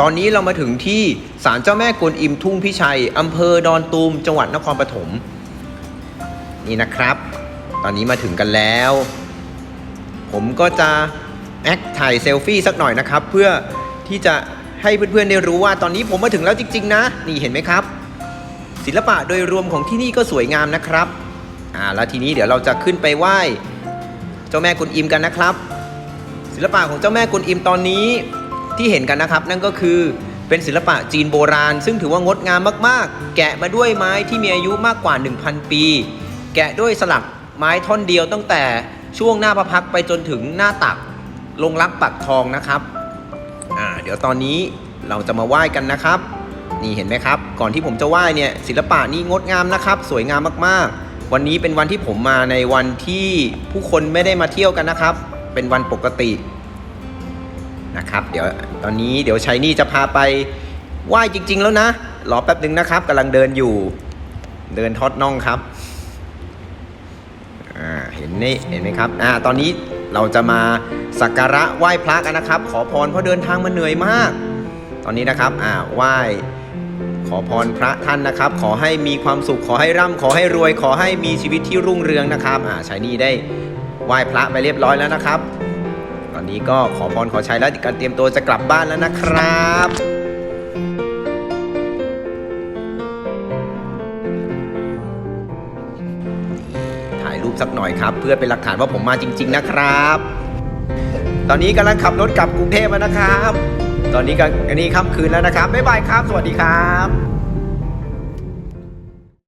ตอนนี้เรามาถึงที่ศาลเจ้าแม่กวนอิมทุ่งพิชัยอำเภอดอนตูมจังหวัดนครปฐมนี่นะครับ ตอนนี้มาถึงกันแล้ว ผมก็จะแอคถ่ายเซลฟี่สักหน่อยนะครับ เพื่อที่จะให้เพื่อนๆได้รู้ว่าตอนนี้ผมมาถึงแล้วจริง ๆ นะ นี่เห็นไหมครับ ศิลปะโดยรวมของที่นี่ก็สวยงามนะครับอ่าแล้วทีนี้เดี๋ยวเราจะขึ้นไปไหว้เจ้าแม่กุนอิมกันนะครับ ศิลปะของเจ้าแม่กุนอิมตอนนี้ ที่เห็นกันนะครับ นั่นก็คือเป็นศิลปะจีนโบราณ ซึ่งถือว่างดงามมาก ๆ แกะมาด้วยไม้ที่มีอายุมากกว่า 1,000 ปี แกะด้วยสลักไม้ท่อนเดียวตั้งแต่ช่วงหน้าพระพักไปจนถึงหน้าตักลงรักปักทองนะครับอ่าเดี๋ยวตอนนี้เราจะมาไหว้กันนะครับ นี่เห็นไหมครับ ก่อนที่ผมจะไหว้เนี่ยศิลปะนี่งดงามนะครับ สวยงามมากๆ วันนี้เป็นวันที่ผมมาในวันที่ผู้คนไม่ได้มาเที่ยวกันนะครับ เป็นวันปกติ นะครับ เดี๋ยวตอนนี้เดี๋ยวชัยนี่จะพาไปไหว้จริง ๆ แล้วนะ รอแป๊บหนึ่งนะครับกำลังเดินอยู่ เดินทอดน่องครับอ่าเห็นนี่เห็นไหมครับอ่าตอนนี้เราจะมาสักการะไหว้พระกันนะครับ ขอพรเพราะเดินทางมาเหนื่อยมาก ตอนนี้นะครับอ่าไหว้ขอพรพระท่านนะครับ ขอให้มีความสุขขอให้ร่ำขอให้รวย ขอให้มีชีวิตที่รุ่งเรืองนะครับอ่าชายนี่ได้ไหว้พระไปเรียบร้อยแล้วนะครับ ตอนนี้ก็ขอพรขอใช้แล้วการเตรียมตัวจะกลับบ้านแล้วนะครับถ่ายรูปสักหน่อยครับ เพื่อเป็นหลักฐานว่าผมมาจริง ๆ นะครับ ตอนนี้กำลังขับรถกลับกรุงเทพแล้วนะครับ ตอนนี้ก็อันนี้ค่ำคืนแล้วนะครับบ๊ายบายครับ สวัสดีครับ